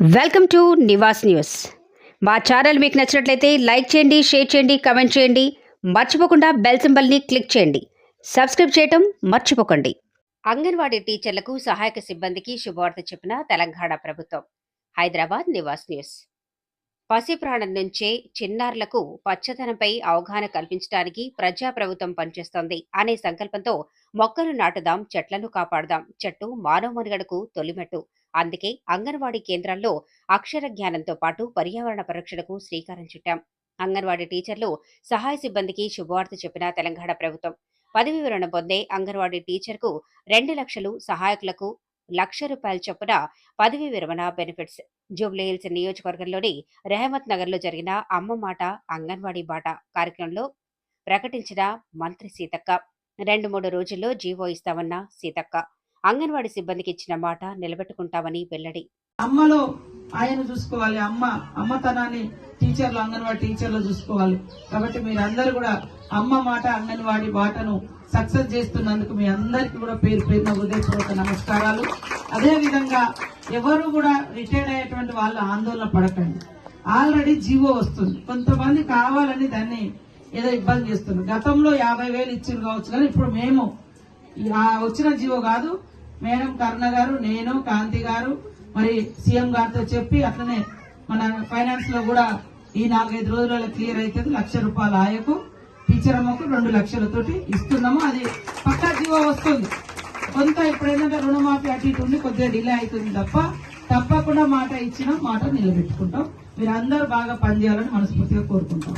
Welcome to Nivas news. మా channel మీకు నచ్చినట్లయితే లైక్ చేయండి షేర్ చేయండి కమెంట్ చేయండి. మర్చిపోకుండా బెల్ సింబల్ని క్లిక్ చేయండి. సబ్స్క్రైబ్ చేయటం మర్చిపోకండి. అంగన్వాడీ టీచర్లకు సహాయక సిబ్బందికి శుభవార్త చెప్పిన తెలంగాణ ప్రభుత్వం. హైదరాబాద్ నివాస్ న్యూస్. పసి ప్రాణం నుంచే చిన్నారులకు పచ్చదనంపై అవగాహన కల్పించడానికి ప్రజాప్రభుత్వం పనిచేస్తోంది అనే సంకల్పంతో మొక్కలు నాటుదాం చెట్లను కాపాడుదాం చెట్టు మానవ మనుగడకు తొలిమెట్టు. అందుకే అంగన్వాడీ కేంద్రాల్లో అక్షర జ్ఞానంతో పాటు పర్యావరణ పరీక్షలకు శ్రీకారం చుట్టాం. అంగన్వాడీ టీచర్లు సహాయ సిబ్బందికి శుభవార్త చెప్పిన తెలంగాణ ప్రభుత్వం. పదవి వివరణ పొందే అంగన్వాడీ టీచర్కు రెండు లక్షలు సహాయకులకు లక్ష రూపాయల చొప్పున పదవి విరమణ బెనిఫిట్స్. జూబ్లీహిల్స్ నియోజకవర్గంలోని రెహమత్ నగర్లో జరిగిన అమ్మ మాట అంగన్వాడీ బాట కార్యక్రమంలో ప్రకటించిన మంత్రి సీతక్క. రెండు మూడు రోజుల్లో జీవో ఇస్తామన్న సీతక్క. అంగన్వాడీ సిబ్బందికి ఇచ్చిన మాట నిలబెట్టుకుంటామని వెల్లడి. అమ్మలో ఆయన చూసుకోవాలి. అమ్మ అమ్మతనాన్ని టీచర్లు అంగన్వాడీ టీచర్లు చూసుకోవాలి. కాబట్టి మీరందరూ కూడా అమ్మ మాట అంగన్వాడీ బాటను సక్సెస్ చేస్తున్నందుకు మీ అందరికీ కూడా పేరు పేరున ఉదయపూర్వక నమస్కారాలు. అదేవిధంగా ఎవరు కూడా రిటైర్డ్ అయ్యేటువంటి వాళ్ళు ఆందోళన పడకండి. ఆల్రెడీ జీవో వస్తుంది. కొంతమంది కావాలని దాన్ని ఏదో ఇబ్బంది చేస్తున్నారు. గతంలో యాభై వేలు ఇచ్చింది కావచ్చు కానీ ఇప్పుడు మేము వచ్చిన జీవో కాదు. మేడం కర్ణ గారు నేను కాంతి గారు మరి సీఎం గారితో చెప్పి అట్లనే మన ఫైనాన్స్లో కూడా ఈ నాలుగైదు రోజులలో క్లియర్ అవుతుంది లక్ష రూపాయల ఆయకు టీచర్ రెండు లక్షలతోటి ఇస్తున్నాము. అది పక్కా జీవో వస్తుంది. కొంత ఇప్పుడు ఏంటంటే రుణమాఫీ అటు ఇటు ఉండి కొద్దిగా డిలే అవుతుంది తప్ప తప్పకుండా మాట ఇచ్చిన మాట నిలబెట్టుకుంటాం. మీరు అందరూ బాగా పనిచేయాలని మనస్ఫూర్తిగా కోరుకుంటాం.